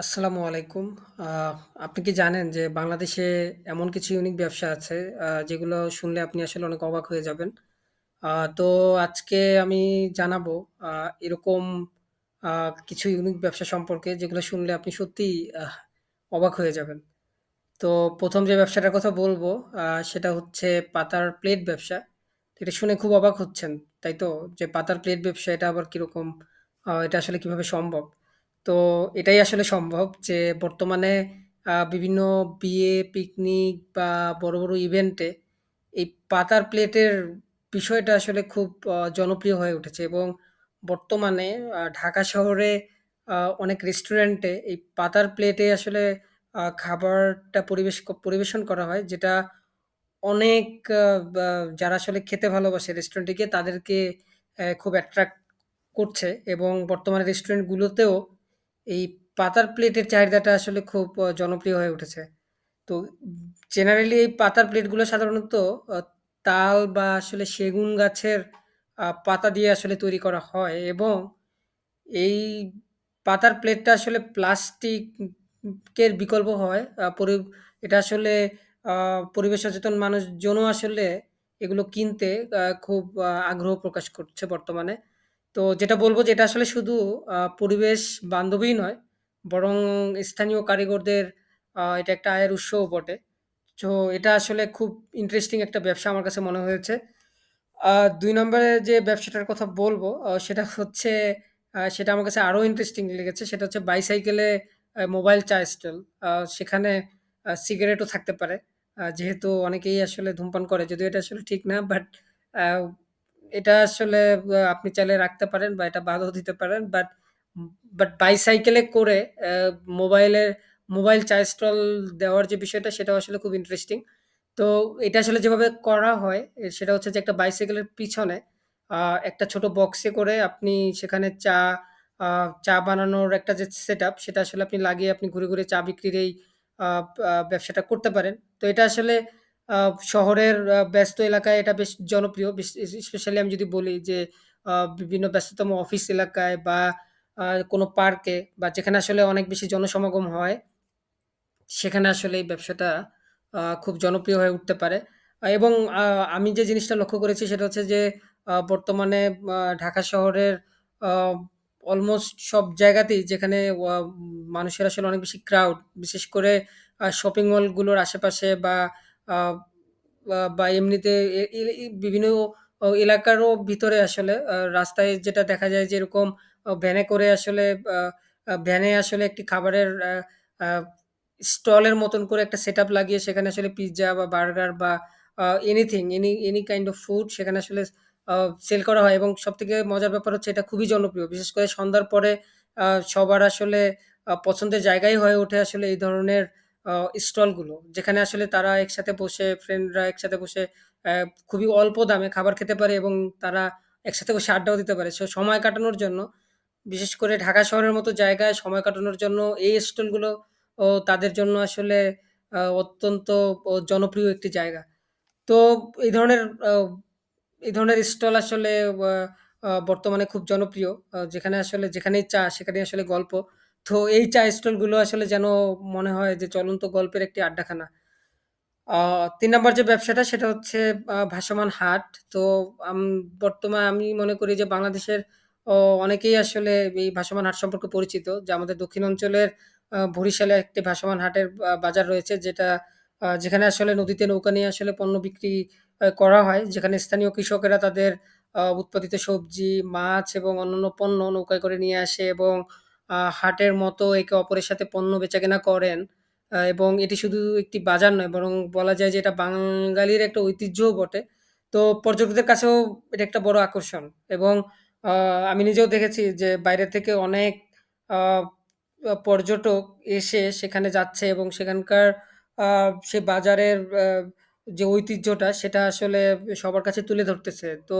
আসসালামু আলাইকুম। আপনি কি জানেন যে বাংলাদেশে এমন কিছু ইউনিক ব্যবসা আছে যেগুলো শুনলে আপনি আসলে অনেক অবাক হয়ে যাবেন। তো আজকে আমি জানাব এরকম কিছু ইউনিক ব্যবসা সম্পর্কে যেগুলো শুনলে আপনি সত্যিই আহ অবাক হয়ে যাবেন। তো প্রথম যে ব্যবসাটার কথা বলব সেটা হচ্ছে পাতার প্লেট ব্যবসা। এটা শুনে খুব অবাক হচ্ছেন, তাই তো? যে পাতার প্লেট ব্যবসা এটা আবার কীরকম এটা আসলে কীভাবে সম্ভব? তো এটাই আসলে সম্ভব যে বর্তমানে বিভিন্ন বিয়ে, পিকনিক বা বড়, বড় ইভেন্টে এই পাতার প্লেটের বিষয়টা আসলে খুব জনপ্রিয় হয়ে উঠেছে এবং বর্তমানে ঢাকা শহরে অনেক রেস্টুরেন্টে এই পাতার প্লেটে আসলে খাবারটা পরিবেশ পরিবেশন করা হয় যেটা অনেক যারা আসলে খেতে ভালোবাসে রেস্টুরেন্টে গিয়ে তাদেরকে খুব অ্যাট্রাক্ট করছে এবং বর্তমানে রেস্টুরেন্টগুলোতেও এই পাতার প্লেটের চাহিদাটা আসলে খুব জনপ্রিয় হয়ে উঠেছে। তো জেনারেলি এই পাতার প্লেটগুলো সাধারণত তাল বা আসলে সেগুন গাছের পাতা দিয়ে আসলে তৈরি করা হয় এবং এই পাতার প্লেটটা আসলে প্লাস্টিকের বিকল্প হয়। পরি, এটা আসলে পরিবেশ সচেতন মানুষজনও আসলে এগুলো কিনতে খুব আগ্রহ প্রকাশ করছে বর্তমানে। তো যেটা বলব যে এটা আসলে শুধু পরিবেশ বান্ধবই নয়, বরং স্থানীয় কারিগরদের এটা একটা আয়ের উৎসও বটে। তো এটা আসলে খুব ইন্টারেস্টিং একটা ব্যবসা আমার কাছে মনে হয়েছে। ২ নম্বরে যে ব্যবসাটার কথা বলব সেটা হচ্ছে সেটা আমার কাছে আরও ইন্টারেস্টিং লেগেছে। সেটা হচ্ছে বাইসাইকেলে মোবাইল চা স্টল। সেখানে সিগারেটও থাকতে পারে। যেহেতু অনেকেই আসলে ধূমপান করে। যদিও এটা আসলে ঠিক না। বাট এটা আসলে আপনি চাইলে রাখতে পারেন বা এটা বাদও দিতে পারেন। বাট বাট বাইসাইকেলে করে মোবাইলের মোবাইল চা স্টল দেওয়ার যে বিষয়টা সেটা আসলে খুব ইন্টারেস্টিং। তো এটা আসলে যেভাবে করা হয় সেটা হচ্ছে যে একটা বাইসাইকেলের পিছনে একটা ছোট বক্সে করে আপনি সেখানে চা চা বানানোর একটা যে সেটআপ সেটা আসলে আপনি লাগিয়ে আপনি ঘুরে, ঘুরে চা বিক্রির এই ব্যবসাটা করতে পারেন। তো এটা আসলে শহরের ব্যস্ত এলাকায় এটা বেশ জনপ্রিয়। স্পেশালি আমি যদি বলি যে বিভিন্ন ব্যস্ততম অফিস এলাকায় বা কোনো পার্কে বা যেখানে আসলে অনেক বেশি জনসমাগম হয় সেখানে আসলে এই ব্যবসাটা খুব জনপ্রিয় হয়ে উঠতে পারে। এবং আমি যে জিনিসটা লক্ষ্য করেছি সেটা হচ্ছে যে বর্তমানে ঢাকা শহরের অলমোস্ট সব জায়গাতেই যেখানে মানুষের আসলে অনেক বেশি ক্রাউড, বিশেষ করে শপিং মলগুলোর আশেপাশে বা বা এমনিতে বিভিন্ন এলাকারও ভিতরে আসলে রাস্তায় যেটা দেখা যায় যে এরকম ভ্যানে করে আসলে ভ্যানে আসলে একটি খাবারের স্টলের মতন করে একটা সেটআপ লাগিয়ে সেখানে আসলে পিজ্জা বা বার্গার বা anything any any kind of food সেখানে আসলে সেল করা হয় এবং সবথেকে মজার ব্যাপার হচ্ছে এটা খুবই জনপ্রিয়। বিশেষ করে সন্ধ্যার পরে সবার আসলে পছন্দের জায়গাই হয়ে ওঠে আসলে এই ধরনের স্টলগুলো। যেখানে আসলে তারা একসাথে বসে ফ্রেন্ডরা একসাথে বসে খুবই অল্প দামে খাবার খেতে পারে এবং তারা একসাথে বসে আড্ডাও দিতে পারে। সো সময় কাটানোর জন্য, বিশেষ করে ঢাকা শহরের মতো জায়গায় সময় কাটানোর জন্য এই স্টলগুলো, ও, তাদের জন্য আসলে অত্যন্ত জনপ্রিয় একটি জায়গা। তো, এই ধরনের এই ধরনের স্টল আসলে বর্তমানে খুব জনপ্রিয়। যেখানে আসলে, যেখানেই চা, সেখানেই আসলে গল্প। তো এই চা স্টলগুলো আসলে যেন মনে হয় যে চলন্ত গল্পের একটি আড্ডাখানা। ৩ নাম্বার যে ব্যবসাটা সেটা হচ্ছে ভাসমান হাট। তো বর্তমানে আমি মনে করি যে বাংলাদেশের অনেকেই আসলে এই ভাসমান হাট সম্পর্কে পরিচিত। যে আমাদের দক্ষিণ অঞ্চলের বরিশালে একটি ভাসমান হাটের বাজার রয়েছে যেটা যেখানে আসলে নদীতে নৌকা নিয়ে আসলে পণ্য বিক্রি করা হয়। যেখানে স্থানীয় কৃষকেরা তাদের উৎপাদিত সবজি, মাছ এবং অন্যান্য পণ্য নৌকায় করে নিয়ে আসে এবং হাটের মতো একে অপরের সাথে পণ্য বেচাকেনা করেন। এবং এটি শুধু একটি বাজার নয়, বরং বলা যায় যে এটা বাঙালির একটা ঐতিহ্যও বটে। তো পর্যটকদের কাছেও এটা একটা বড় আকর্ষণ, এবং আমি নিজেও দেখেছি যে বাইরে থেকে অনেক পর্যটক এসে সেখানে যাচ্ছে এবং সেখানকার সে বাজারের যে ঐতিহ্যটা সেটা আসলে সবার কাছে তুলে ধরতেছে। তো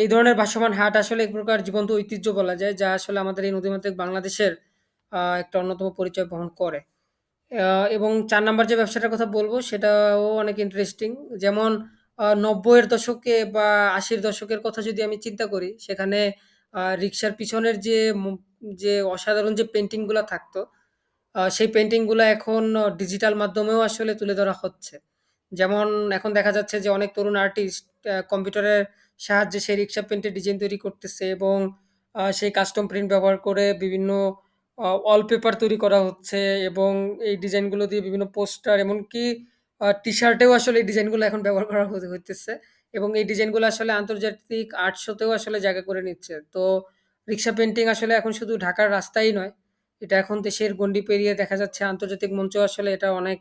এই ধরনের ভাসমান হাট আসলে এক প্রকার জীবন্ত ঐতিহ্য বলা যায় যা আসলে আমাদের এই নদীমাতৃক বাংলাদেশের একটা অন্যতম পরিচয় বহন করে। এবং চার নাম্বার যে ব্যবসাটার কথা বলব সেটাও অনেক ইন্টারেস্টিং। যেমন নব্বইয়ের দশকে বা আশির দশকের কথা যদি আমি চিন্তা করি, সেখানে রিক্সার পিছনের যে যে অসাধারণ যে পেন্টিংগুলো থাকতো, সেই পেন্টিংগুলো এখন ডিজিটাল মাধ্যমেও আসলে তুলে ধরা হচ্ছে। যেমন এখন দেখা যাচ্ছে যে অনেক তরুণ আর্টিস্ট কম্পিউটারের সাহায্যে সেই রিক্সা পেইন্টের ডিজাইন তৈরি করতেছে এবং সেই কাস্টম প্রিন্ট ব্যবহার করে বিভিন্ন ওয়ালপেপার তৈরি করা হচ্ছে এবং এই ডিজাইনগুলো দিয়ে বিভিন্ন পোস্টার এমনকি আ টি-শার্টেও আসলে এই ডিজাইনগুলো এখন ব্যবহার করা হইতেছে এবং এই ডিজাইনগুলো আসলে আন্তর্জাতিক আর্ট শোতেও আসলে জায়গা করে নিচ্ছে। তো রিক্সা পেইন্টিং আসলে এখন শুধু ঢাকার রাস্তাই নয়, এটা এখন দেশের গণ্ডি পেরিয়ে দেখা যাচ্ছে আন্তর্জাতিক মঞ্চেও আসলে এটা অনেক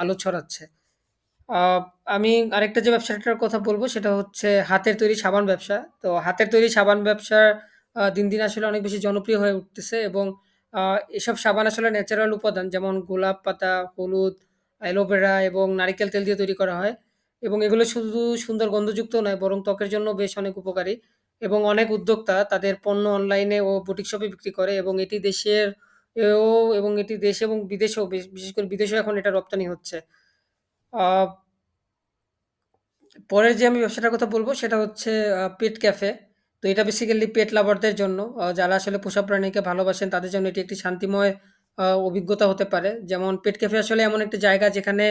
আলো ছড়াচ্ছে। আমি আরেকটা যে ব্যবসাটার কথা বলব সেটা হচ্ছে হাতের তৈরি সাবান ব্যবসা। তো হাতের তৈরি সাবান ব্যবসা আ দিন, দিন আসলে অনেক বেশি জনপ্রিয় হয়ে উঠতেছে এবং এসব সাবান আসলে ন্যাচারাল উপাদান যেমন গোলাপ পাতা, হলুদ, অ্যালোভেরা এবং নারিকেল তেল দিয়ে তৈরি করা হয় এবং এগুলো শুধু সুন্দর গন্ধযুক্ত নয় বরং ত্বকের জন্য বেশ অনেক উপকারী এবং অনেক উদ্যোক্তা তাদের পণ্য অনলাইনে ও বুটিক শপে বিক্রি করে এবং এটি দেশের এবং এটি দেশ এবং বিদেশেও বেশ বিশেষ করে বিদেশেও এখন এটা রপ্তানি হচ্ছে। পরের যে আমি ব্যবসাটার কথা বলব সেটা হচ্ছে পেট ক্যাফে। তো এটা বেসিক্যালি পেট লাভারদের জন্য। যারা আসলে পোষা প্রাণীকে ভালোবাসেন তাদের জন্য এটি একটি শান্তিময় অভিজ্ঞতা হতে পারে। যেমন পেট ক্যাফে আসলে এমন একটি জায়গা যেখানে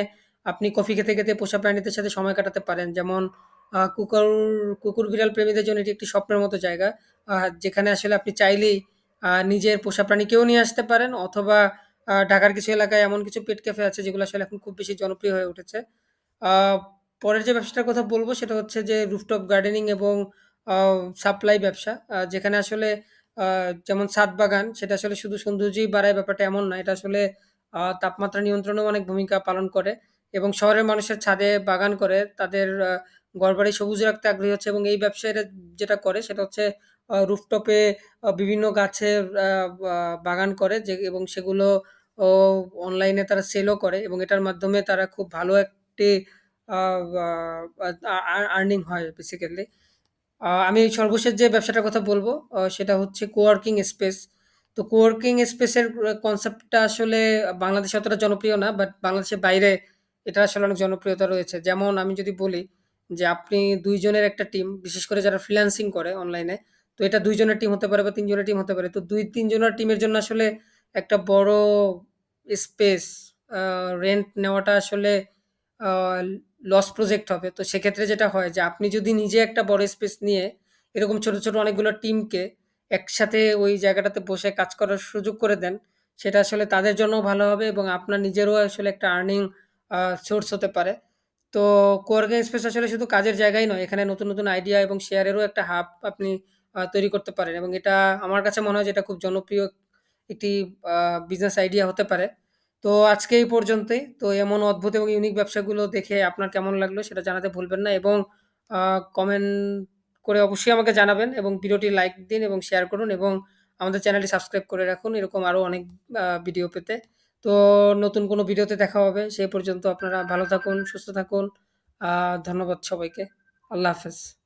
আপনি কফি খেতে, খেতে পোষা প্রাণীদের সাথে সময় কাটাতে পারেন। যেমন কুকুর কুকুর বিড়াল প্রেমীদের জন্য এটি একটি স্বপ্নের মতো জায়গা। যেখানে আসলে আপনি চাইলেই নিজের পোষা প্রাণীকেও নিয়ে আসতে পারেন অথবা ঢাকার কিছু এলাকায় এমন কিছু পেট ক্যাফে আছে যেগুলো আসলে এখন খুব বেশি জনপ্রিয় হয়ে উঠেছে। পরের যে ব্যবসাটার কথা বলব সেটা হচ্ছে যে রুফটপ গার্ডেনিং এবং সাপ্লাই ব্যবসা। যেখানে আসলে যেমন ছাদ বাগান, সেটা আসলে শুধু সৌন্দর্যই বাড়ায় ব্যাপারটা এমন না। এটা আসলে তাপমাত্রা নিয়ন্ত্রণেও অনেক ভূমিকা পালন করে এবং শহরের মানুষের ছাদে বাগান করে, তাদের ঘরবাড়ি সবুজ রাখতে আগ্রহী হচ্ছে এবং এই ব্যবসায়ীরা যেটা করে সেটা হচ্ছে রুফটপে বিভিন্ন গাছের বাগান করে যে এবং সেগুলো অনলাইনে তারা সেলও করে এবং এটার মাধ্যমে তারা খুব ভালো একটি আর্নিং হয় বেসিক্যালি। আমি সর্বশেষ যে ব্যবসাটার কথা বলব সেটা হচ্ছে কোয়ার্কিং স্পেস। তো কোয়ার্কিং স্পেসের কনসেপ্টটা আসলে বাংলাদেশে অতটা জনপ্রিয় না। বাট বাংলাদেশের বাইরে এটা আসলে অনেক জনপ্রিয়তা রয়েছে। যেমন আমি যদি বলি যে আপনি দুইজনের একটা টিম, বিশেষ করে যারা ফ্রিল্যান্সিং করে অনলাইনে। তো এটা দুইজনের টিম হতে পারে বা তিনজনের টিম হতে পারে। তো দুই তিনজনের টিমের জন্য আসলে একটা বড় স্পেস রেন্ট নেওয়াটা আসলে লস প্রজেক্ট হবে। তো সেক্ষেত্রে যেটা হয় যে আপনি যদি নিজে একটা বড় স্পেস নিয়ে এরকম ছোট, ছোট অনেকগুলো টিমকে একসাথে ওই জায়গাটাতে বসে কাজ করার সুযোগ করে দেন, সেটা আসলে তাদের জন্যও ভালো হবে এবং আপনার নিজেরও আসলে একটা আর্নিং সোর্স হতে পারে। তো কোয়ার্কিং স্পেস আসলে শুধু কাজের জায়গাই নয়। এখানে নতুন, নতুন আইডিয়া এবং শেয়ারেরও একটা হাব আপনি তৈরি করতে পারেন এবং এটা আমার কাছে মনে হয় যে এটা খুব জনপ্রিয় একটি বিজনেস আইডিয়া হতে পারে। তো আজকে এই পর্যন্তই। তো এমন অদ্ভুত এবং ইউনিক ব্যবসাগুলো দেখে আপনার কেমন লাগল সেটা জানাতে ভুলবেন না এবং কমেন্ট করে অবশ্যই আমাকে জানাবেন এবং ভিডিওটি লাইক দিন এবং শেয়ার করুন এবং আমাদের চ্যানেলটি সাবস্ক্রাইব করে রাখুন এরকম আরও অনেক ভিডিও পেতে। তো নতুন কোনো ভিডিওতে দেখা হবে। সেই পর্যন্ত আপনারা ভালো থাকুন, সুস্থ থাকুন। ধন্যবাদ সবাইকে। আল্লাহ হাফেজ।